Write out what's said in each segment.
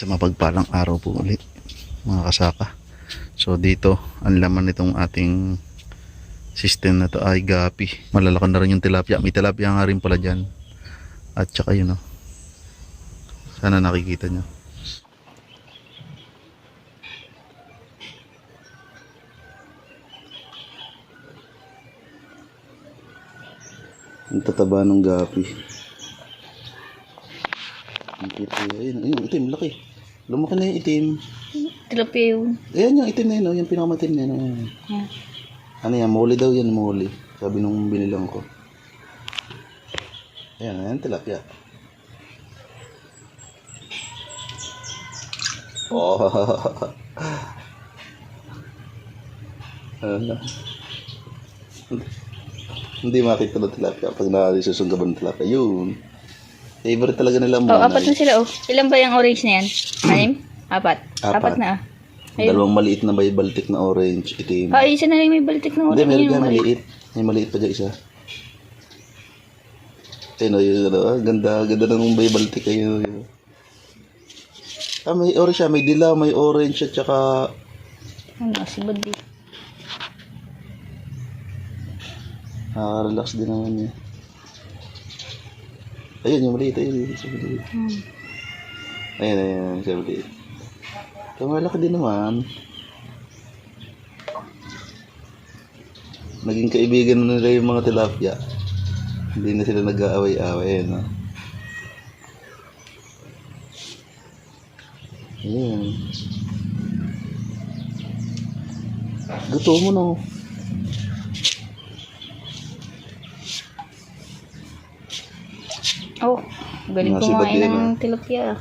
sa mapagpalang araw po ulit mga kasaka. So dito, ang laman nitong ating system na to ay gapi. Malalaki na rin yung tilapia. May tilapia nga rin pala dyan. At saka yun oh. Sana nakikita nyo. Ang tataba ng gapi. Ang kita ayun, ayun, itim, laki. Lumaki na yung itim. Tilapia yun. Ayan yung itim na yun, oh, yung pinakamatim na yun. oh. Yan. Ano yan, muli daw yan, muli. Sabi nung binilang ko. Ayan, ayan, tilapia. Oh. ano? Hindi makita ng tilapia pag nakalisusunggaban ng tilapia. Yun. Favorite talaga nila Oh, muna. apat na sila oh. Ilan ba yung orange na yan? Anim? Apat. Apat. na ah. Ayun. Dalawang maliit na may baltik na orange, itim. Ah, isa na lang may balitik na Hindi, orange. meron Yung maliit. May maliit pa dyan isa. Ayun, oh, yun, ano, ah, ganda, ganda ng may baltik kayo. Yun. Ah, may orange siya, may dilaw, may orange at saka Ano, si Buddy. nakaka-relax din naman niya. Ayun, yung maliit, ayun, yung maliit. Hmm. Ayun, ayun, siya maliit. Ito, malaki din naman. Naging kaibigan na nila yung mga tilapia. Hindi na sila nag-aaway-aaway, no? Ayun. Gusto mo, no? Oh, galing Mga si kumain ng ano? tilapia. ah.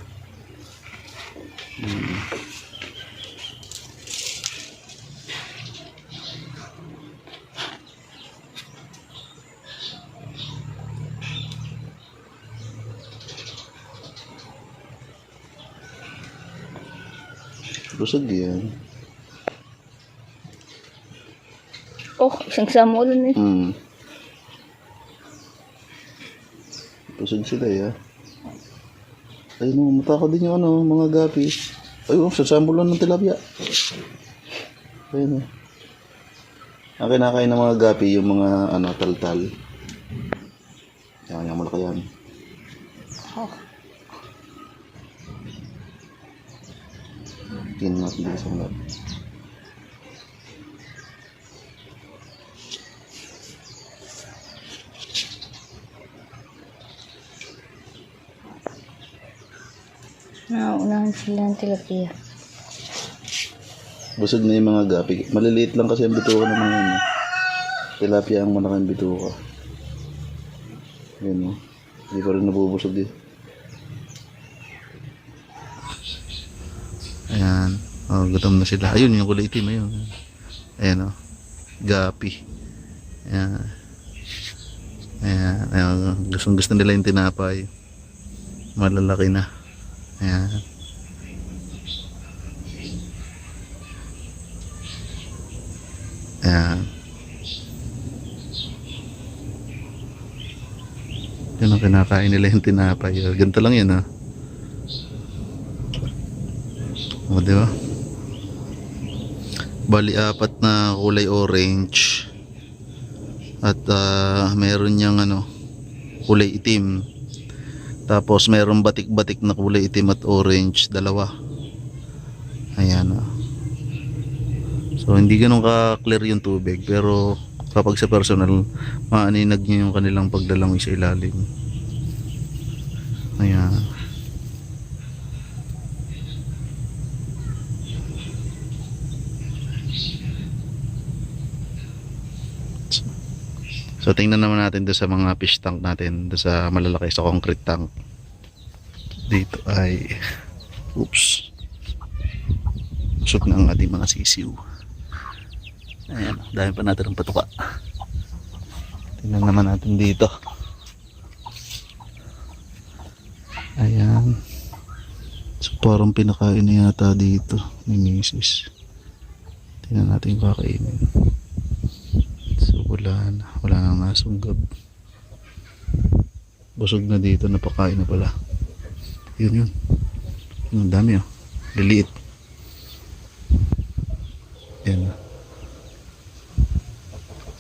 Busog yan. Oh, isang samo ulan eh. Hmm. Busog sila ya. Ay no, matakot din yung ano, mga gapi. Ay oh, sasambol lang ng tilapia. Ayun. Ang kinakain ng mga gapi, yung mga ano, taltal. Yan, yung malaki yan. Oh, Tingnan natin dito sa mga. Nauunahan sila ng tilapia. Busog na yung mga gapi. Maliliit lang kasi ang bituka ng mga ano. Tilapia ang malaking bituka. Yan o. Hindi pa rin nabubusog eh. Ayan. Oh, gutom na sila. Ayun, yung kulay itim. Ayun. Ayan o. Gapi. Ayan. Ayan. Ayan. Gustong gusto nila yung tinapay. Malalaki na. Ayan. Ayan. Yun ang kinakain nila yung tinapay. Oh, Ganito lang yun, ha? O, di ba? Bali, apat na kulay orange. At ah, meron niyang ano, kulay itim. Tapos meron batik-batik na kulay itim at orange, dalawa. Ayan, oh. So hindi ganun ka-clear yung tubig pero kapag sa personal, maaninag nyo yung kanilang pagdalangoy sa ilalim. Ayan. So tingnan naman natin doon sa mga fish tank natin, doon sa malalaki sa concrete tank. Dito ay oops. Usok na ang ating mga sisiw. Ayan, dami pa natin ng patuka. Tingnan naman natin dito. Ayan. So parang pinakain na yata dito ni Mrs. Tingnan natin yung kakainin. So wala na. Wala nang nasunggab. Busog na dito. Napakain na pala. Yun yun. Ang dami oh. Liliit. Yan. oh.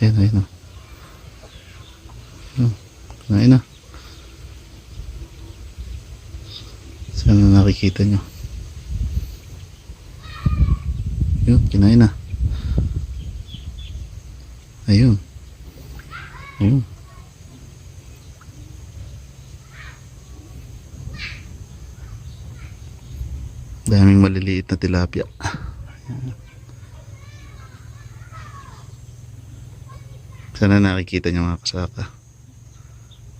Ayan, ayan. oh. Kinain na. Sana nakikita nyo. Yun, kinain na. Ayun. Ayun. Daming maliliit na tilapia. Sana nakikita niyo mga kasaka.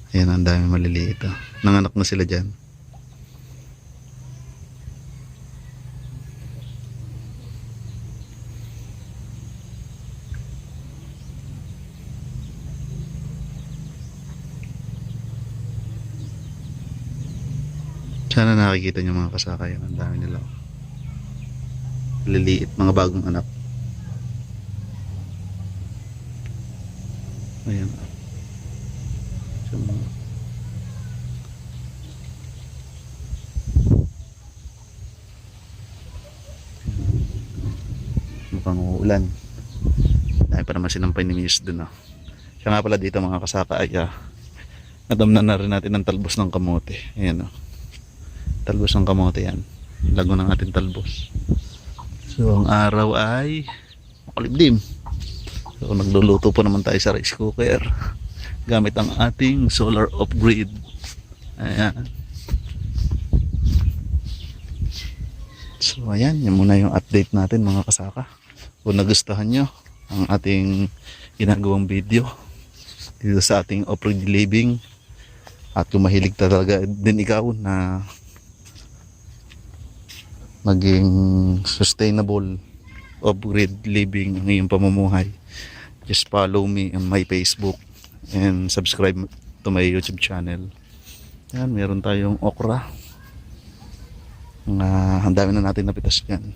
Ayan, ang dami maliliit. Oh. Nanganak na sila dyan. Sana nakikita niyo mga kasaka yan. Ang dami nila. Liliit, mga bagong anak. Ayan. So, mukhang uulan. Dahil pa naman sinampay ni Miss dun ah. Siya nga pala dito mga kasaka ay ah, nadamnan na rin natin ng talbos ng kamote. Ayan oh. Talbos ng kamote yan. Lago ng ating talbos. So ang araw ay makalibdim. So nagluluto po naman tayo sa rice cooker. Gamit ang ating solar off-grid. Ayan. So ayan, yan muna yung update natin mga kasaka. Kung nagustuhan nyo ang ating ginagawang video dito sa ating off-grid living at kung mahilig talaga din ikaw na maging sustainable off-grid living ang iyong pamumuhay. Just follow me on my Facebook and subscribe to my YouTube channel. Yan, meron tayong okra. Mga ang dami na natin napitas yan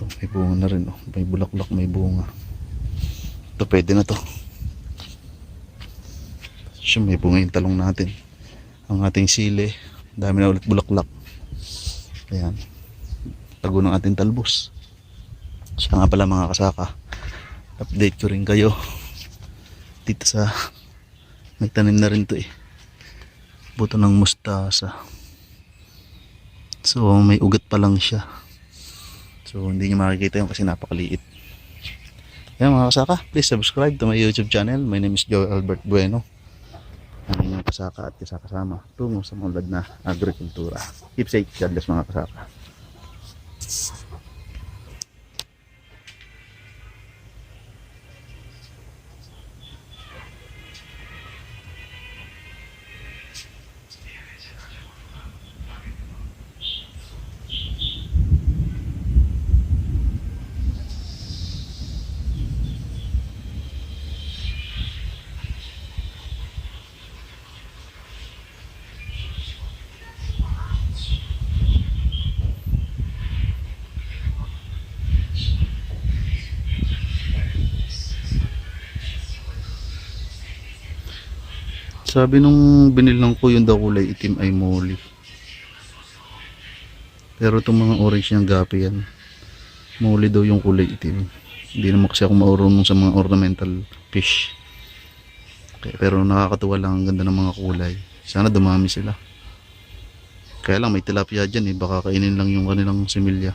ito may bunga na rin oh. may bulaklak may bunga. Ito pwede na to. Siya may bunga yung talong natin. Ang ating sili dami na ulit bulaklak ayan. Tago ng ating talbos. Siya nga pala mga kasaka. Update ko rin kayo. Dito sa may tanim na rin to eh. Buto ng mustasa. So may ugat pa lang siya. So hindi nyo makikita yun kasi napakaliit. Yan mga kasaka please subscribe to my youtube channel. My name is Joe Albert Bueno kasaka at kasakasama tungo sa mulad na agrikultura. Keep safe. God bless mga kasaka Sabi nung binilang ko yung daw kulay itim ay molly. Pero itong mga orange niyang gapi yan. Molly daw yung kulay itim. Hindi naman kasi ako maurunong sa mga ornamental fish. Okay, pero nakakatuwa lang ang ganda ng mga kulay. Sana dumami sila. Kaya lang may tilapia dyan eh. Baka kainin lang yung kanilang similya.